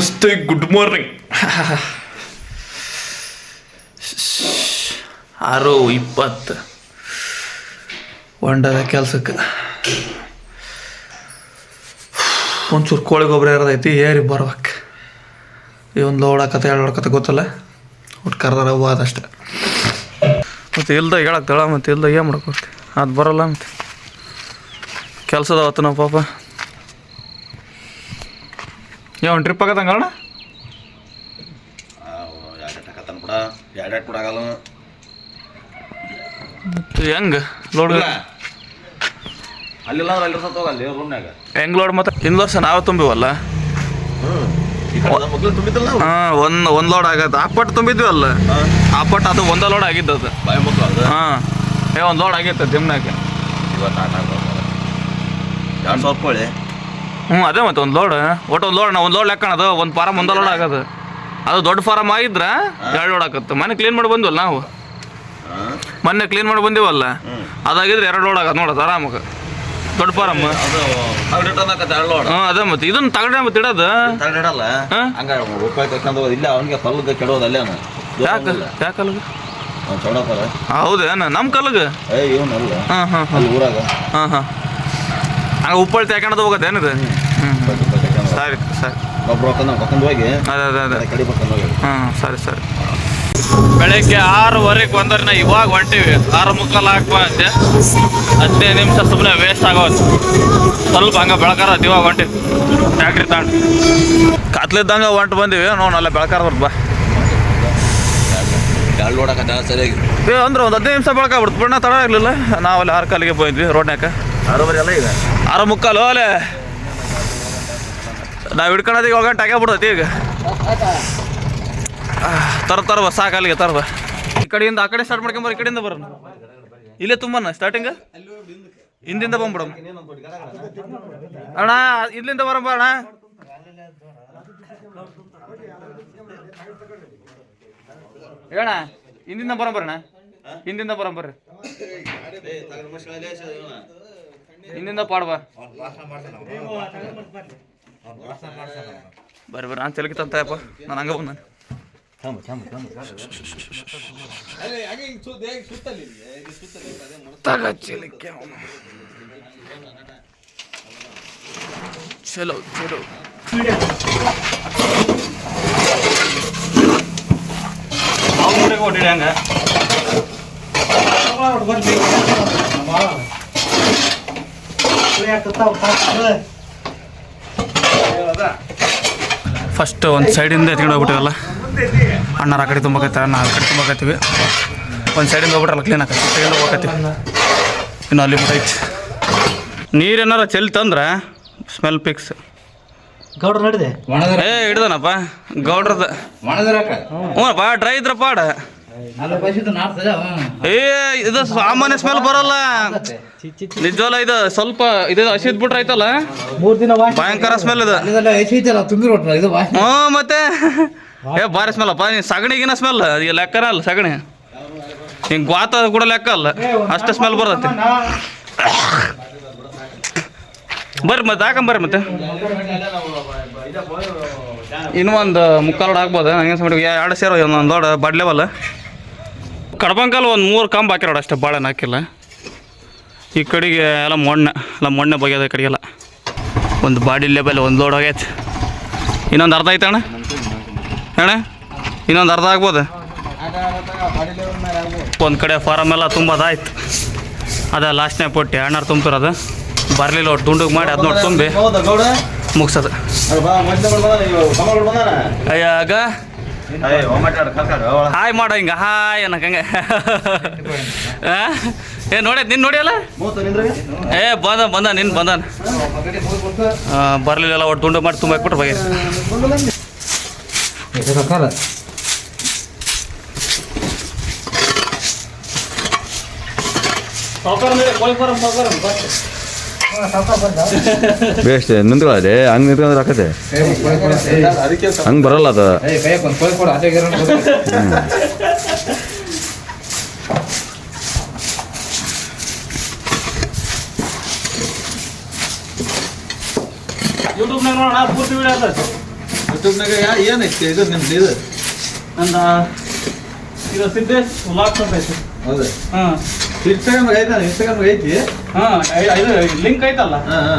ನಮಸ್ತೆ good morning ಆರು ಇಪ್ಪತ್ತು. ಹೊಂಡದ ಕೆಲ್ಸಕ್ಕೆ. ಒಂಚೂರು ಕೋಳಿ ಗೊಬ್ಬರ ಇರೋದೈತಿ ಏರಿ ಬರ್ಬೇಕು. ಈ ಒಂದು ಲೋಡಕತೆ ಎರಡು ಲೋಡಕತೆ ಗೊತ್ತಲ್ಲ? ಒಟ್ಟು ಕರ್ದಾರ ಹೂವು ಅದಷ್ಟೆ ಮತ್ತು ಇಲ್ದ ತಳ ಮತ್ತು ಇಲ್ದ ಏನು ಮಾಡ್ಕೊಡ್ತಿ? ಅದು ಬರೋಲ್ಲ ಮತ್ತು ಕೆಲಸದ ಅವತ್ತು ನಾವು ಪಾಪ. ಯಾವ ಟ್ರಿಪ್ ಆಗತ್ತಂಗ ಅಣ್ಣ ಹಾಕತ್ತಾನ ಕೂಡ. ಎರಡೆಟ್ ಕೂಡ ಆಗಲ್ಲ. ಹೆಂಗೆ? ಲೋಡ್ ಅಲ್ಲಿಲ್ಲ ಅಲ್ಲಿ ಸತ್ತು ಹೋಗಲ್ಲಿ ರೂಮ್ನಾಗ ಹೆಂಗ್ ಲೋಡ್ ಮತ್ತೆ? ಹಿಂದ್ ವರ್ಷ ನಾವೇ ತುಂಬಿವಲ್ಲ? ಹಾಂ ಒಂದು ಒಂದು ಲೋಡ್ ಆಗತ್ತೆ. ಆ ಪಟ್ಟು ತುಂಬಿದ್ವಿ ಅಲ್ಲ ಆ ಪಟ್ಟು ಅದು ಒಂದೇ ಲೋಡ್ ಆಗಿದ್ದು ಅದು. ಬಾಯಿ ಮುಖ ಹಾಂ. ಏ ಒಂದು ಲೋಡ್ ಆಗಿತ್ತು ದಿಮ್ನಾಗ ಇವತ್ತು ಆಟ ಎರಡು ಸಾವಿರ ಕೋಳಿ. ಹ್ಞೂ ಅದೇ ಮತ್ತೆ ಒಂದು ಲೋಡ್ ಒಟ್ಟು ಒಂದು ಲೋಡ್ ಒಂದು ಲೋಡ್ ಲೆಕ್ಕಣದು ಒಂದು ಫಾರಮ್ ಒಂದು ಲೋಡ್ ಆಗೋದು. ಅದು ದೊಡ್ಡ ಫಾರಮ್ ಆಗಿದ್ರೆ ಎರಡು ಲೋಡ್ ಆಕತ್ತೆ. ಮನೆ ಕ್ಲೀನ್ ಮಾಡಿ ಬಂದಿವಲ್ಲ ನಾವು? ಮೊನ್ನೆ ಕ್ಲೀನ್ ಮಾಡಿ ಬಂದಿವಲ್ಲ? ಅದಾಗಿದ್ರೆ ಎರಡು ಲೋಡ್ ಆಗತ್ತೆ. ನೋಡೋದು ಆರಾಮಾಗ. ದೊಡ್ಡ ಫಾರಮ್ ಹಾಂ ಅದೇ ಮತ್ತೆ. ಇದನ್ನ ತಗಡೆ ಮತ್ತೆ ಇಡೋದು ತಗೊಂಡಿಡಲ್ಲ ಹಾ? ಹಂಗ ರೂಪಾಯಿ ತಗೊಂಡು ಇಲ್ಲ ಅವನಿಗೆ ಕಲ್ಲದ ಕೆಡೋದು ಅಲ್ಲೇ ಅವನು. ಯಾಕೆ? ಯಾಕೆ ಅಲ್ಲಿಗೆ ಅವ್ನು ಚೌಡತ್ತಾರ ಹೌದೇನ ನಮ್ಮ ಇವನಲ್ಲ ಹಾಂ ಹಾಂ ಹಾಂ. ಊರಾಗ. ಹಾಂ ಹಾಂ. ಹಂಗೆ ಉಪ್ಪಳ್ಳಿ ತಗೊಂಡು ಹೋಗೋದು ಹೋಗಿ ಹಾಂ ಸರಿ ಸರಿ. ಬೆಳಗ್ಗೆ ಆರೂವರೆಗೆ ಬಂದ್ರೆ ನಾ ಇವಾಗ ಹೊಂಟಿವಿ. ಆರು ಮುಕ್ಕಾಲು ಹಾಕ್ಬಂತೆ ಹದಿನೈದು ನಿಮಿಷ ಸುಮ್ಮನೆ ವೇಸ್ಟ್ ಆಗೋದು ಸ್ವಲ್ಪ ಹಂಗೆ ಬೆಳಕಾರ ಇವಾಗ ಹೊಂಟಿವಿ ಟ್ಯಾಕ್ಟ್ರಿ ತಗೊಂಡು ಕತ್ಲಿದ್ದಂಗೆ ಹೊಂಟು ಬಂದಿವಿ. ನೋಡ್ ಅಲ್ಲೇ ಬೆಳಕಾರ ಬರ್ದು ಬಾ ಸರಿಯಾಗಿ? ಏ ಅಂದ್ರೆ ಒಂದು ಹದಿನೈದು ನಿಮಿಷ ಬೆಳಕ ಬಿಡ್ತು. ಬಣ್ಣ ತಡ ಆಗಲಿಲ್ಲ. ನಾವು ಅಲ್ಲಿ ಆರು ಕಾಲಿಗೆ ಬಂದ್ವಿ ರೋಡ್ನ್ಯಾಕ ಆರೂವರೆ ಎಲ್ಲ ಈಗ? ಆರು ಮುಕ್ಕಾಲು ಅಲ್ಲೇ. ನಾವು ಹಿಡ್ಕೊಳೋದು ಈಗ ಗಂಟೆ ಆಗೇ ಬಿಡ್ತೈತಿ ಈಗ. ತರ ತರವ ಸಾಕು ಅಲ್ಲಿಗೆ ತರವ ಈ ಕಡೆಯಿಂದ, ಆ ಕಡೆ ಸ್ಟಾರ್ಟ್ ಮಾಡ್ಕೊಂಬರ್ ಈ ಕಡೆಯಿಂದ ಬರೋಣ. ಇಲ್ಲೇ ತುಂಬನ ಸ್ಟಾರ್ಟಿಂಗ್ ಹಿಂದಿಂದ ಬಂದ್ಬಿಡ ಅಣ್ಣ, ಇಲ್ಲಿಂದ ಬರಮ್ಮ ಅಣ್ಣ. ಹೇಳ ಹಿಂದಿಂದ ಬರೋಣ ಹಿಂದಿಂದ ಬರೋಂಬರ್ರಿ ಹಿಂದಿಂದ ಪಾಡ್ಬಾ ಬರ್ರಿ ಬರ್ರಿ ನಾನು ತೆಲಗಿ ತಂತಾಯಪ್ಪ ನಾನು ಹಂಗೆ ಬಂದ ತಗ ಚಿಲಿಕ್ಕೆ ಚಲೋ ಚಲೋ ಹೊಡಿಡಿ ಹಂಗ ಫಸ್ಟ್ ಒಂದು ಸೈಡಿಂದ ಎತ್ಕೊಂಡು ಹೋಗ್ಬಿಟ್ಟಿವಲ್ಲ ಅಣ್ಣಾರ ಆ ಕಡೆ ತುಂಬಕೈತೆ ನಾ ಆ ಕಡೆ ತುಂಬಕತ್ತೀವಿ. ಒಂದು ಸೈಡಿಂದ ಹೋಗ್ಬಿಟ್ರಲ್ಲ ಕ್ಲೀನ್ ಆಕೈತಿ ಸೈಡಿಂದ ಹೋಗತ್ತೀವಿ ಇನ್ನು ಅಲ್ಲಿ ಬಿಟ್ಟು ಐತಿ. ನೀರೇನಾರ ಚೆಲ್ತಂದ್ರೆ ಸ್ಮೆಲ್ ಪಿಕ್ಸ್ ಗೌಡ್ರ ನಡಿದೆ? ಏ ಹಿಡ್ದನಪ್ಪ. ಗೌಡ್ರದ ಹ್ಞೂನಪ್ಪ ಡ್ರೈ ಇದ್ರಪ್ಪ ಪಾಡ. ಏ ಇದು ಸಾಮಾನ್ಯ ಸ್ಮೆಲ್ ಬರಲ್ಲ. ನಿಜವಲ್ಲ ಇದು ಸ್ವಲ್ಪ ಇದು ಹಸಿದ್ ಬಿಟ್ರೆ ಭಯಂಕರ ಸ್ಮೆಲ್ ಇದು. ಹ್ಞೂ ಮತ್ತೆ? ಏ ಭಾರಿ ಸ್ಮೆಲ್ ಅಪ್ಪ ಸಗಣಿಗಿನ ಸ್ಮೆಲ್ ಈಗ ಲೆಕ್ಕ ಅಲ್ಲ ಸಗಣಿ. ಹಿಂಗ್ ಗ್ವಾತ ಕೂಡ ಲೆಕ್ಕ ಅಲ್ಲ. ಅಷ್ಟು ಸ್ಮೆಲ್ ಬರ್ತೈತಿ. ಬರ್ರಿ ಮತ್ತೆ ಹಾಕಂಬರ್ರಿ ಮತ್ತೆ. ಇನ್ನೂ ಒಂದು ಮುಕ್ಕಾಲು ಆಗ್ಬೋದು? ಹಂಗೆ ಎರಡು ಸೇರೋ ಒಂದೊಂದು ದೊಡ್ಡ ಬಡ್ ಲೆವಲ್ ಕಡ್ಬಂಕಲ್ ಒಂದು ಮೂರು ಕಂಬ ಹಾಕಿರೋಡು ಅಷ್ಟೇ ಭಾಳ ಹಾಕಿಲ್ಲ ಈ ಕಡೆಗೆ ಎಲ್ಲ ಮಣ್ಣು ಎಲ್ಲ ಮೊಣ್ಣೆ ಬಗೆಯೋದು ಈ ಕಡೆಗೆಲ್ಲ. ಒಂದು ಬಾಡಿ ಲೆವೆಲ್ ಒಂದು ಲೋಡ್ ಆಗೈತೆ ಇನ್ನೊಂದು ಅರ್ಧ ಐತೆ ಅಣ್ಣ ಅಣ್ಣ ಇನ್ನೊಂದು ಅರ್ಧ ಆಗ್ಬೋದು? ಒಂದು ಕಡೆ ಫಾರಮ್ ಎಲ್ಲ ತುಂಬೋದಾಯ್ತು ಅದ ಲಾಸ್ಟ್ನೇ ಪೊಟ್ಟಿ ಅಣ್ಣರು ತುಂಬಿರೋದು ಬರಲಿಲ್ಲ ಅವ್ರು ದುಂಡುಗೆ ಮಾಡಿ ಅದು ನೋಡಿ ತುಂಬಿ. ಮುಗಿಸೋದು. ಅಯ್ಯಾಗ ಹಾಯ್ ಮಾಡೋ ಹಿಂಗೆ ಹಾಯ್ ಅನ್ನಕಂಗೆ? ಏ ನೋಡಿ ನಿನ್ನ ನೋಡಿಯಲ್ಲ? ಏ ಬಂದ ಬಂದ ನಿನ್ನ ಬಂದಾನ ಬರಲಿಲ್ಲ ಒಟ್ಟು ತುಂಡು ಮಾಡಿ ತುಂಬ ಹಾಕ್ಬಿಟ್ರೆ ಬಗ್ಗೆ ಬೇಸ್ಟ್ ನಿಂತ್ಕೊಳ್ಳಿ ಹಂಗೆ ನಿಂತ್ಕೊಂಡ್ರೆ ಹಾಕತೆ ಹಂಗೆ ಬರಲ್ಲ ಅದು. ಯೂಟ್ಯೂಬ್ನಾಗ ನೋಡೋಣ ಪೂರ್ತಿ ವಿಡಿಯೋ ಅದ. ಯೂಟ್ಯೂಬ್ನಾಗ ಏನೈತಿ ಇದು ನಿಮ್ದು ಇದು? ನಂದ ಇದು ಸಿದ್ದೇಶ್ ವ್ಲಾಗ್ಸ್ ಅಂತ ಐತಿ. ಹೌದು? ಹಾಂ ಇನ್ಸ್ಟಾಗ್ರಾಮ್ ಐತೆ ಇನ್ಸ್ಟಾಗ್ರಾಮ್ ಐತಿ? ಹಾ ಇದು ಲಿಂಕ್ ಐತಲ್ಲ?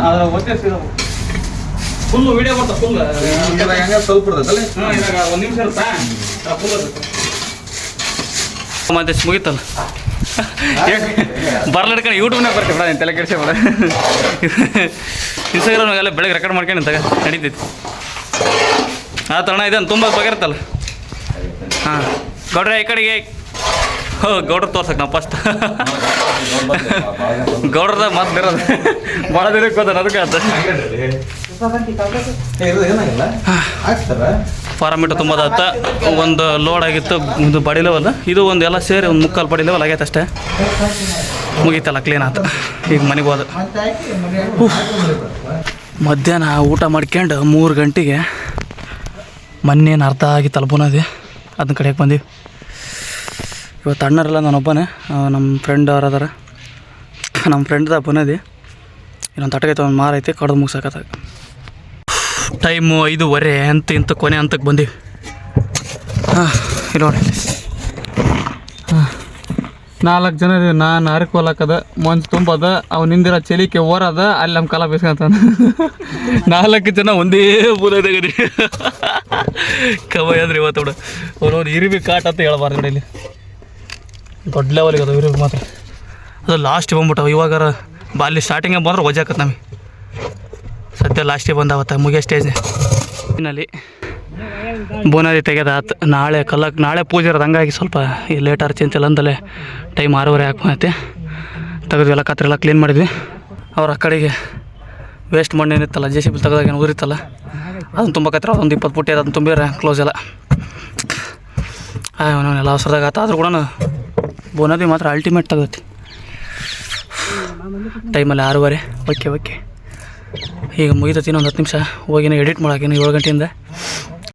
ಆದ್ರೆ ಒತ್ತೆ ಫುಲ್ ವಿಡಿಯೋ ಬರ್ತಾ ಫುಲ್ ಹೆಂಗ ಸ್ವಲ್ಪ ಬರ್ತೈತಲ್ಲ ಹಾಂ ಇವಾಗ ಒಂದು ನಿಮಿಷ ಇರುತ್ತಾ? ಫುಲ್ ಮತ್ತೆ ಮುಗೀತಲ್ಲ? ಬರ್ಲಿಡ್ಕೊಂಡು ಯೂಟ್ಯೂಬ್ನಾಗ ಬರ್ತೀವಿ ಬಿಡ ತಲೆ ಕೆಡಿಸಿ ಬಿಡ. ಇನ್ಸ್ಟಾಗ್ರಾಮ್ನಾಗೆಲ್ಲ ಬೆಳಗ್ಗೆ ರೆಕಾರ್ಡ್ ಮಾಡ್ಕೊಂಡು ತಗ ನಡೀತೈತಿ. ಆ ತರಣ ಇದೆ ತುಂಬ ಬಗೆರ್ತಲ್ಲ ಹಾಂ. ಗೌಡ್ರೆ ಈ ಕಡೆಗೆ ಗೌಡ್ರ ತೋರ್ಸಕ್ ನಾವು ಫಸ್ಟ್ ಗೌಡ್ರದ ಮತ್ತೆ ಇರೋದು. ಭಾಳ ದಿನಕ್ಕೆ ಹೋದ ಅದಕ್ಕೆ ಹಾಕ್ತಾರ? ಫಾರಮೀಟರ್ ತುಂಬೋದಾತ ಒಂದು ಲೋಡ್ ಆಗಿತ್ತು ಇದು ಬಡಿ ಲೆವೆಲ್ ಇದು ಒಂದು ಎಲ್ಲ ಸೇರಿ ಒಂದು ಮುಕ್ಕಾಲು ಬಡಿ ಲೆವೆಲ್ ಆಗೈತೆ ಅಷ್ಟೇ. ಮುಗೀತಲ್ಲ ಕ್ಲೀನ್ ಆತ. ಈಗ ಮನೆಗೆ ಹೋದ. ಮಧ್ಯಾಹ್ನ ಊಟ ಮಾಡ್ಕೊಂಡು ಮೂರು ಗಂಟೆಗೆ ಮೊನ್ನೇನು ಅರ್ಧ ಆಗಿ ತಲುಪೋನದೆ. ಅದನ್ನ ಕಡೆಗೆ ಬಂದೀವಿ. ಇವತ್ತು ಅಣ್ಣರೆಲ್ಲ ನಾನೊಬ್ಬನೇ ನಮ್ಮ ಫ್ರೆಂಡ್ ಅವ್ರು ಅದಾರ. ನಮ್ಮ ಫ್ರೆಂಡ್ದ ಬನದಿ ಇನ್ನೊಂದು ತಟಕೈತೆ ಒಂದು ಮಾರೈತಿ ಕಡ್ದು ಮುಗಿಸಕತ್ತ ಟೈಮು ಐದೂವರೆ ಅಂತ ಇಂತ ಕೊನೆ ಹಂತಕ್ಕೆ ಬಂದೀವಿ. ಹಾಂ ಇಲ್ಲ ನಾಲ್ಕು ಜನ ಇದೀವಿ. ನಾನು ಹೊಲಕ್ಕದ, ಮಂಜು ತುಂಬದ, ಅವ್ನು ನಿಂದಿರೋ ಚಲಿಕೆ ಓರದ, ಅಲ್ಲಿ ನಮ್ಮ ಕಾಲ ಬೇಸ್ಕೊಂತಾನೆ. ನಾಲ್ಕು ಜನ ಒಂದೇ ಬೂಲದಾಗದಿ ಕಬಾಯ್ ಅಂದ್ರೆ ಇವತ್ತು ಬಿಡು ಅವ್ರವ್ರು ಇರಿಬಿ ಕಾಟ ಅಂತ ಹೇಳ್ಬಾರ್ದು ಇಲ್ಲಿ. ದೊಡ್ಡ ಲೆವೆಲ್ಗೆ ಅದಾವೆ ಇವ್ರಿಗೆ ಮಾತ್ರ. ಅದು ಲಾಸ್ಟ್ ಬಂದ್ಬಿಟ್ಟವು. ಇವಾಗಾರ ಬಾಲಿ ಸ್ಟಾರ್ಟಿಂಗ್ ಬಂದ್ರೆ ಆಕತ್ತೆ ನಮಗೆ. ಸದ್ಯ ಲಾಸ್ಟಿಗೆ ಬಂದಾವತ್ತ ಮುಗಿಯೋ ಸ್ಟೇಜ್ ಇನ್ನಲ್ಲಿ ಬೋನಾದಿ ತೆಗೆದಾತು ನಾಳೆ ಕಲ್ಲಕ್ಕೆ ನಾಳೆ ಪೂಜೆ ಇರೋದು ಹಂಗಾಗಿ ಸ್ವಲ್ಪ ಈ ಲೇಟಾರ್ ಚಿಂತಿಲ್ಲ ಅಂದಲೇ ಟೈಮ್ ಆರೂವರೆ ಹಾಕ್ಬಂದೈತಿ ತೆಗೆದು ಎಲ್ಲ ಕತ್ರೆಲ್ಲ ಕ್ಲೀನ್ ಮಾಡಿದ್ವಿ. ಅವ್ರ ಆ ಕಡೆಗೆ ವೇಸ್ಟ್ ಮಣ್ಣು ಏನಿತ್ತಲ್ಲ ಜೆ ಸಿ ಬಿ ತೆಗೆದಾಗ ಏನು ಉರಿತಲ್ಲ ಅದನ್ನು ತುಂಬ ಕತ್ರ ಒಂದು ಇಪ್ಪತ್ತು ಪುಟ್ಟಿ ಅದನ್ನು ತುಂಬಿರ ಕ್ಲೋಸ್ ಎಲ್ಲ. ಎಲ್ಲ ಅವಸರದಾಗ ಆತ. ಆದರೂ ಕೂಡ ಬೋನದಿ ಮಾತ್ರ ಅಲ್ಟಿಮೇಟ್ ತಗೋತಿ. ಟೈಮಲ್ಲಿ ಆರೂವರೆ. ಓಕೆ ಓಕೆ ಈಗ ಮುಗಿತೈತಿ ಇನ್ನೊಂದು ಹತ್ತು ನಿಮಿಷ. ಹೋಗಿನ ಎಡಿಟ್ ಮಾಡಾಕಿನ ಏಳು ಗಂಟೆಯಿಂದ